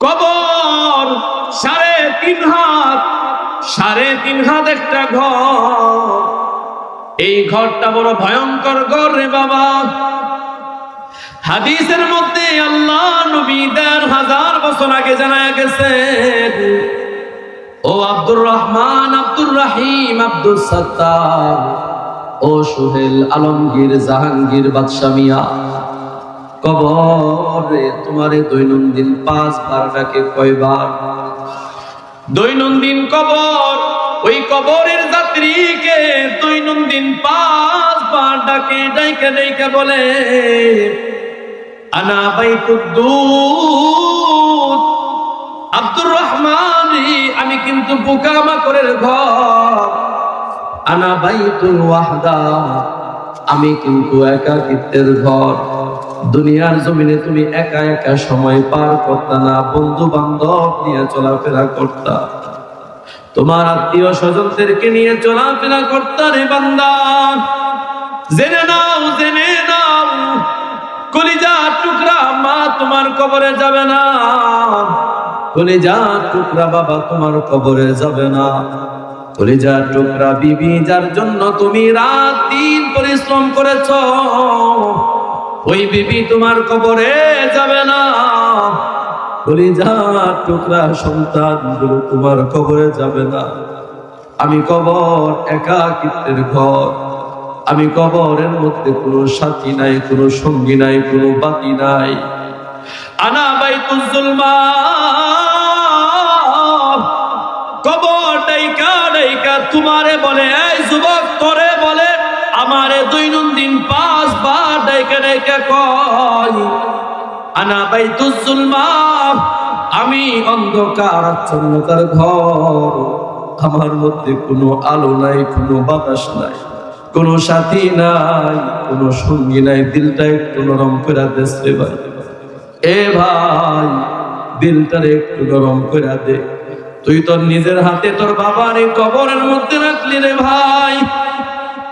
কবর, সাড়ে তিন হাত, সাড়ে তিন হাত একটা ঘর। এই ঘরটা বড় ভয়ঙ্কর ঘর রে বাবা। হাদিসের মধ্যে আল্লাহ নবী দেড় হাজার বছর আগে জানা গেছে, ও আব্দুর রহমান, আব্দুর রাহিম আব্দুল সত্তার, ও সোহেল আলমগীর, জাহাঙ্গীর, বাদশাহ মিয়া কবরে তোমারে দৈনন্দিন পাঁচ বার ডাকে কয়বার? দৈনন্দিন কবর, ওই কবরের যাত্রীকে দৈনন্দিন পাঁচ বার ডাকে, ডাইকে ডাইকে বলে, আনা বাইতুদ্দুত আব্দুর রহমান আমি কিন্তু পোকামাকড়ের ঘর। আনা বাইতুল ওয়াহদা আমি কিন্তু একাকিত্বের ঘর। দুনিয়ার জমিনে তুমি একা একা সময় পার করতা না বন্ধু বান্ধব নিয়ে চলাফেরা করতা। তোমার আত্মীয় স্বজনদেরকে নিয়ে চলাফেরা করতা রে বান্দা। জেনে নাও জেনে নাও কলিজা টুকরা মা তোমার কবরে যাবে না। কলিজা টুকরা বাবা তোমার কবরে যাবে না। কলিজা টুকরা বিবি, যার জন্য তুমি রাত দিন পরিশ্রম করেছ, ওই বিবি তোমার কবরে যাবে না। কলিজা টুকরা সন্তান তোমার কবরে যাবে না। আমি কবর একাকিত্বের ঘর। আমি কবরের মধ্যে কোনো সাথী নাই, কোনো সঙ্গী নাই, কোনো বাতি নাই। আনা বাইতুল জুলমান আমারে দৈনন্দিন পাঁচ বার ডাইকা ডাইকা কয়, আনা বাইতুল জুলমান আমি অন্ধকার আচ্ছন্নতার ঘর। আমার মধ্যে কোনো আলো নাই, কোনো বাতাস নাই, কোনো সাথী নাই, কোনো সঙ্গী নাই। দিলটা একটু নরম করে দেশ ভাই। এ ভাই, দিলটারে একটু নরম করে দে। তুই তোর নিজের হাতে তোর বাবার এই কবরের মধ্যে রাখলি রে ভাই।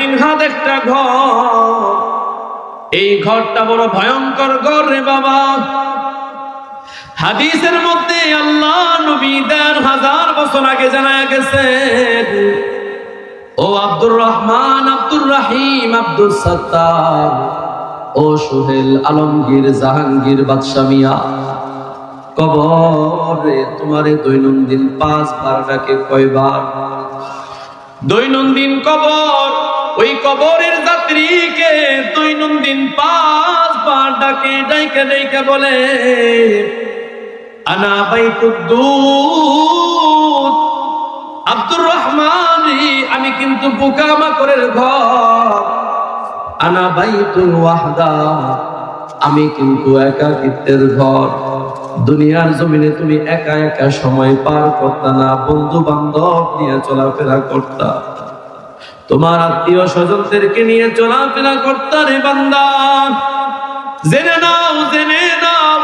তিন হাত একটা ঘর। এই ঘরটা বড় ভয়ঙ্কর ঘর রে বাবা। হাদিসের মধ্যে আল্লাহ নবী দেড় হাজার বছর আগে জানা গেছে, ও আব্দুর রহমান, আব্দুর রাহিম আব্দুল সত্তার, ও সোহেল আলমগীর, জাহাঙ্গীর বাদশাহ মিয়া, কবরে তোমারে দৈনন্দিন পাঁচ বার ডাকে কয়বার? দৈনন্দিন কবর ওই কবরের যাত্রীকে দৈনন্দিন পাঁচ বার ডাকে, ডাইকে ডাইকে বলে, আনা বাইতুদ্দুত আব্দুর রহমান আমি কিন্তু পোকামাকড়ের ঘর। আনা বাইতুল ওয়াহদা, আমি কিন্তু একাকিত্বের ঘর। দুনিয়ার জমিনে তুমি একা একা সময় পার করতা না বন্ধু বান্ধব নিয়ে চলাফেরা করতা। তোমার আত্মীয় স্বজনদেরকে নিয়ে চলাফেরা করতা রে বান্দা। জেনে নাও জেনে নাও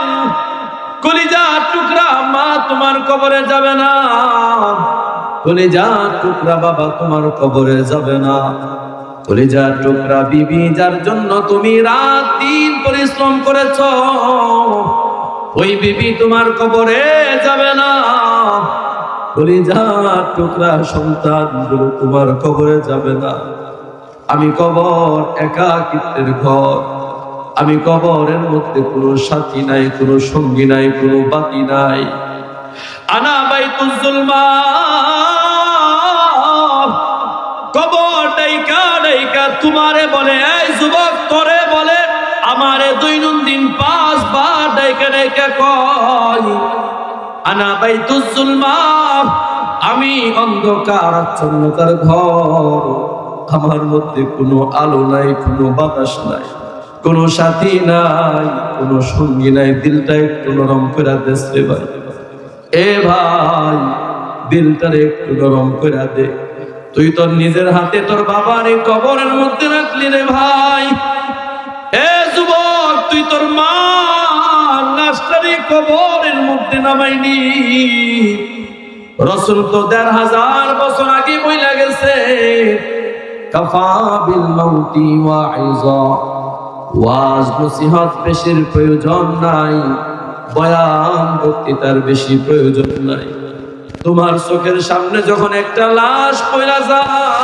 কলিজা টুকরা মা তোমার কবরে যাবে না। কলিজা টুকরা বাবা তোমার কবরে যাবে না। কলিজা টুকরা বিবি, যার জন্য তুমি রাত দিন পরিশ্রম করেছ, ওই বিবি তোমার কবরে যাবে না। টুকরা সন্তান তোমার কবরে যাবে না। আমি কবর একাকিত্বের ঘর। আমি কবরের মধ্যে কোনো সাথী নাই, কোনো সঙ্গী নাই, কোনো বাতি নাই। আনা বাইতুল জুলমান কবর ডাইকা ডাইকা তোমারে বলে, এই যুবক, তোরে বলে, আমারে দৈনন্দিন পাঁচ বার ডাইকা ডাইকা কয়। আমি অন্ধকার আচ্ছন্নতার ঘর। আমার মধ্যে কোনো আলো নাই, কোনো বাতাস নাই, কোনো সাথী নাই, কোনো সঙ্গী নাই। দিলটা একটু নরম করে দেশ ভাই। এ ভাই, দিলটারে একটু নরম করে দে। তুই তোর নিজের হাতে তোর বাবার কবরের মধ্যে রাখলি রে ভাই। এ যুবক, তুই তোর মা লাশটারে কবরের মধ্যে নামাইনি। রসুল তো দেড় হাজার বছর আগে বইলা গেছে তোমার চোখের সামনে যখন একটা লাশ পয়লা যায়